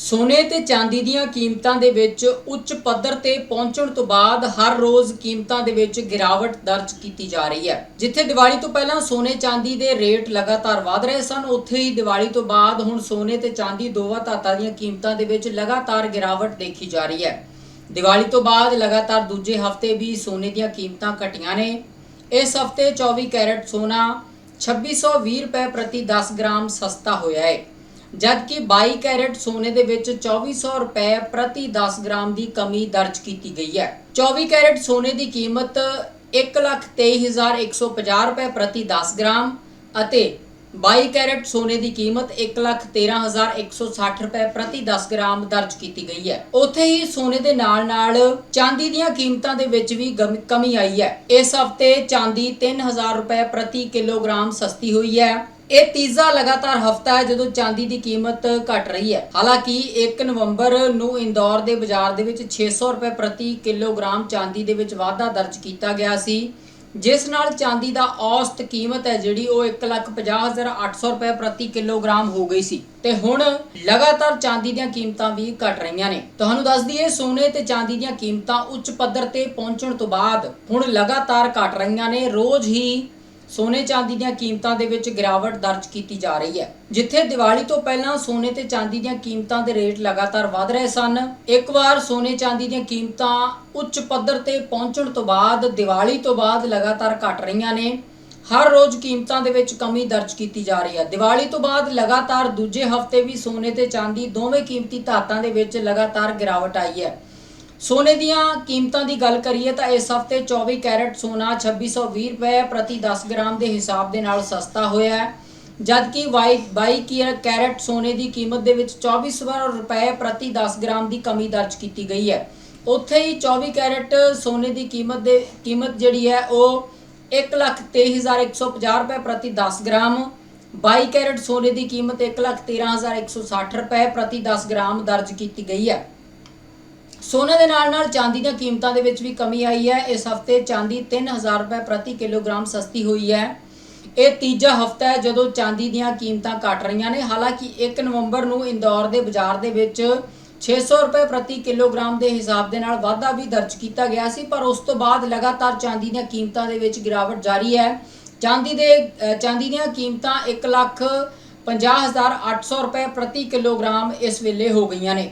ਸੋਨੇ ਤੇ ਚਾਂਦੀ ਦੀਆਂ ਕੀਮਤਾਂ ਦੇ ਵਿੱਚ ਉੱਚ ਪੱਧਰ ਤੇ ਪਹੁੰਚਣ ਤੋਂ ਬਾਅਦ ਹਰ ਰੋਜ਼ ਕੀਮਤਾਂ ਦੇ ਵਿੱਚ ਗਿਰਾਵਟ ਦਰਜ ਕੀਤੀ ਜਾ ਰਹੀ ਹੈ। ਜਿੱਥੇ ਦੀਵਾਲੀ ਤੋਂ ਪਹਿਲਾਂ ਸੋਨੇ ਚਾਂਦੀ ਦੇ ਰੇਟ ਲਗਾਤਾਰ ਵਧ ਰਹੇ ਸਨ, ਉੱਥੇ ਹੀ ਦੀਵਾਲੀ ਤੋਂ ਬਾਅਦ ਹੁਣ ਸੋਨੇ ਤੇ ਚਾਂਦੀ ਦੋਵਾਂ ਧਾਤਾਂ ਦੀਆਂ ਕੀਮਤਾਂ ਦੇ ਵਿੱਚ ਲਗਾਤਾਰ ਗਿਰਾਵਟ ਦੇਖੀ ਜਾ ਰਹੀ ਹੈ। ਦੀਵਾਲੀ ਤੋਂ ਬਾਅਦ ਲਗਾਤਾਰ ਦੂਜੇ ਹਫ਼ਤੇ ਵੀ ਸੋਨੇ ਦੀਆਂ ਕੀਮਤਾਂ ਘਟੀਆਂ ਨੇ। ਇਸ ਹਫ਼ਤੇ 24 ਕੈਰਟ ਸੋਨਾ 2620 ਰੁਪਏ ਪ੍ਰਤੀ 10 ਗ੍ਰਾਮ ਸਸਤਾ ਹੋਇਆ ਹੈ। ਜਦਕਿ 22 ਕੈਰਟ ਸੋਨੇ ਦੇ ਵਿੱਚ 2400 ਰੁਪਏ ਪ੍ਰਤੀ 10 ਗ੍ਰਾਮ ਦੀ ਕਮੀ ਦਰਜ ਕੀਤੀ ਗਈ ਹੈ। 24 ਕੈਰਟ ਸੋਨੇ ਦੀ ਕੀਮਤ 123150 ਰੁਪਏ ਪ੍ਰਤੀ 10 ਗ੍ਰਾਮ ਅਤੇ 22 ਕੈਰਟ ਸੋਨੇ ਦੀ ਕੀਮਤ 113160 ਰੁਪਏ ਪ੍ਰਤੀ 10 ਗ੍ਰਾਮ ਦਰਜ ਕੀਤੀ ਗਈ ਹੈ। ਉੱਥੇ ਹੀ ਸੋਨੇ ਦੇ ਨਾਲ-ਨਾਲ ਚਾਂਦੀ ਦੀਆਂ ਕੀਮਤਾਂ ਦੇ ਵਿੱਚ ਵੀ ਕਮੀ ਆਈ ਹੈ। ਇਸ ਹਫ਼ਤੇ ਚਾਂਦੀ 3000 ਰੁਪਏ ਪ੍ਰਤੀ ਕਿਲੋਗ੍ਰਾਮ ਸਸਤੀ ਹੋਈ ਹੈ। ਇਹ ਤੀਜਾ ਲਗਾਤਾਰ ਹਫਤਾ ਹੈ ਜਦੋਂ ਚਾਂਦੀ ਦੀ ਕੀਮਤ ਘਟ ਰਹੀ ਹੈ। ਹਾਲਾਂਕਿ 1 ਨਵੰਬਰ ਨੂੰ ਇੰਦੌਰ ਦੇ ਬਾਜ਼ਾਰ ਦੇ ਵਿੱਚ 600 ਰੁਪਏ ਪ੍ਰਤੀ ਕਿਲੋਗ੍ਰਾਮ ਚਾਂਦੀ ਦੇ ਵਿੱਚ ਵਾਧਾ ਦਰਜ ਕੀਤਾ ਗਿਆ ਸੀ। ਜਿਸ ਨਾਲ ਚਾਂਦੀ ਦਾ ਔਸਤ ਕੀਮਤ ਹੈ ਜਿਹੜੀ ਉਹ 150800 ਰੁਪਏ ਪ੍ਰਤੀ ਕਿਲੋਗ੍ਰਾਮ ਹੋ ਗਈ ਸੀ। ਤੇ ਹੁਣ ਲਗਾਤਾਰ ਚਾਂਦੀ ਦੀਆਂ ਕੀਮਤਾਂ ਵੀ ਘਟ ਰਹੀਆਂ ਨੇ। ਤੁਹਾਨੂੰ ਦੱਸ ਦਈਏ, ਸੋਨੇ ਤੇ ਚਾਂਦੀ ਦੀਆਂ ਕੀਮਤਾਂ ਉੱਚ ਪੱਧਰ ਤੇ ਪਹੁੰਚਣ ਤੋਂ ਬਾਅਦ ਹੁਣ ਲਗਾਤਾਰ ਘਟ ਰਹੀਆਂ ਨੇ। ਰੋਜ਼ ਹੀ ਸੋਨੇ ਚਾਂਦੀ ਦੀਆਂ ਕੀਮਤਾਂ ਦੇ ਵਿੱਚ ਗਿਰਾਵਟ ਦਰਜ ਕੀਤੀ ਜਾ ਰਹੀ ਹੈ, ਜਿੱਥੇ ਦੀਵਾਲੀ ਤੋਂ ਪਹਿਲਾਂ ਸੋਨੇ ਤੇ ਚਾਂਦੀ ਦੀਆਂ ਕੀਮਤਾਂ ਦੇ ਰੇਟ ਲਗਾਤਾਰ ਵਧ ਰਹੇ ਸਨ। ਇੱਕ ਵਾਰ ਸੋਨੇ ਚਾਂਦੀ ਦੀਆਂ ਕੀਮਤਾਂ ਉੱਚ ਪੱਧਰ ਤੇ ਪਹੁੰਚਣ ਤੋਂ ਬਾਅਦ ਦੀਵਾਲੀ ਤੋਂ ਬਾਅਦ ਲਗਾਤਾਰ ਘਟ ਰਹੀਆਂ ਨੇ। ਹਰ ਰੋਜ਼ ਕੀਮਤਾਂ ਦੇ ਵਿੱਚ ਕਮੀ ਦਰਜ ਕੀਤੀ ਜਾ ਰਹੀ ਹੈ। ਦੀਵਾਲੀ ਤੋਂ ਬਾਅਦ ਲਗਾਤਾਰ ਦੂਜੇ ਹਫ਼ਤੇ ਵੀ ਸੋਨੇ ਤੇ ਚਾਂਦੀ ਦੋਵੇਂ ਕੀਮਤੀ ਧਾਤਾਂ ਦੇ ਵਿੱਚ ਲਗਾਤਾਰ ਗਿਰਾਵਟ ਆਈ ਹੈ। ਸੋਨੇ ਦੀਆਂ ਕੀਮਤਾਂ ਦੀ ਗੱਲ ਕਰੀਏ ਤਾਂ ਇਸ ਹਫ਼ਤੇ 24 ਕੈਰਟ ਸੋਨਾ 2620 ਰੁਪਏ ਪ੍ਰਤੀ 10 ਗ੍ਰਾਮ ਦੇ ਹਿਸਾਬ ਦੇ ਨਾਲ ਸਸਤਾ ਹੋਇਆ ਹੈ। ਜਦਕਿ 22 ਕੀ- ਕੈਰਟ ਸੋਨੇ ਦੀ ਕੀਮਤ ਦੇ ਵਿੱਚ 2400 ਰੁਪਏ ਪ੍ਰਤੀ 10 ਗ੍ਰਾਮ ਦੀ ਕਮੀ ਦਰਜ ਕੀਤੀ ਗਈ ਹੈ। ਉੱਥੇ ਹੀ 24 ਕੈਰਟ ਸੋਨੇ ਦੀ ਕੀਮਤ ਦੇ ਕੀਮਤ ਜਿਹੜੀ ਹੈ ਉਹ 113150 ਰੁਪਏ ਪ੍ਰਤੀ 10 ਗ੍ਰਾਮ 22 ਕੈਰਟ ਸੋਨੇ ਦੀ ਕੀਮਤ 113160 ਰੁਪਏ ਪ੍ਰਤੀ 10 ਗ੍ਰਾਮ ਦਰਜ ਕੀਤੀ ਗਈ ਹੈ। ਸੋਨੇ ਦੇ ਨਾਲ ਨਾਲ ਚਾਂਦੀ ਦੀਆਂ ਕੀਮਤਾਂ ਦੇ ਵਿੱਚ ਵੀ ਕਮੀ ਆਈ ਹੈ। ਇਸ ਹਫ਼ਤੇ ਚਾਂਦੀ 3000 ਰੁਪਏ ਪ੍ਰਤੀ ਕਿਲੋਗ੍ਰਾਮ ਸਸਤੀ ਹੋਈ ਹੈ। ਇਹ ਤੀਜਾ ਹਫਤਾ ਹੈ ਜਦੋਂ ਚਾਂਦੀ ਦੀਆਂ ਕੀਮਤਾਂ ਘਟ ਰਹੀਆਂ ਨੇ। ਹਾਲਾਂਕਿ 1 ਨਵੰਬਰ ਨੂੰ ਇੰਦੌਰ ਦੇ ਬਾਜ਼ਾਰ ਦੇ ਵਿੱਚ 600 ਰੁਪਏ ਪ੍ਰਤੀ ਕਿਲੋਗ੍ਰਾਮ ਦੇ ਹਿਸਾਬ ਦੇ ਨਾਲ ਵਾਧਾ ਵੀ ਦਰਜ ਕੀਤਾ ਗਿਆ ਸੀ, ਪਰ ਉਸ ਤੋਂ ਬਾਅਦ ਲਗਾਤਾਰ ਚਾਂਦੀ ਦੀਆਂ ਕੀਮਤਾਂ ਦੇ ਵਿੱਚ ਗਿਰਾਵਟ ਜਾਰੀ ਹੈ। ਚਾਂਦੀ ਦੇ ਚਾਂਦੀ ਦੀਆਂ ਕੀਮਤਾਂ 1 ਲੱਖ 50800 ਰੁਪਏ ਪ੍ਰਤੀ ਕਿਲੋਗ੍ਰਾਮ ਇਸ ਵੇਲੇ ਹੋ ਗਈਆਂ ਨੇ।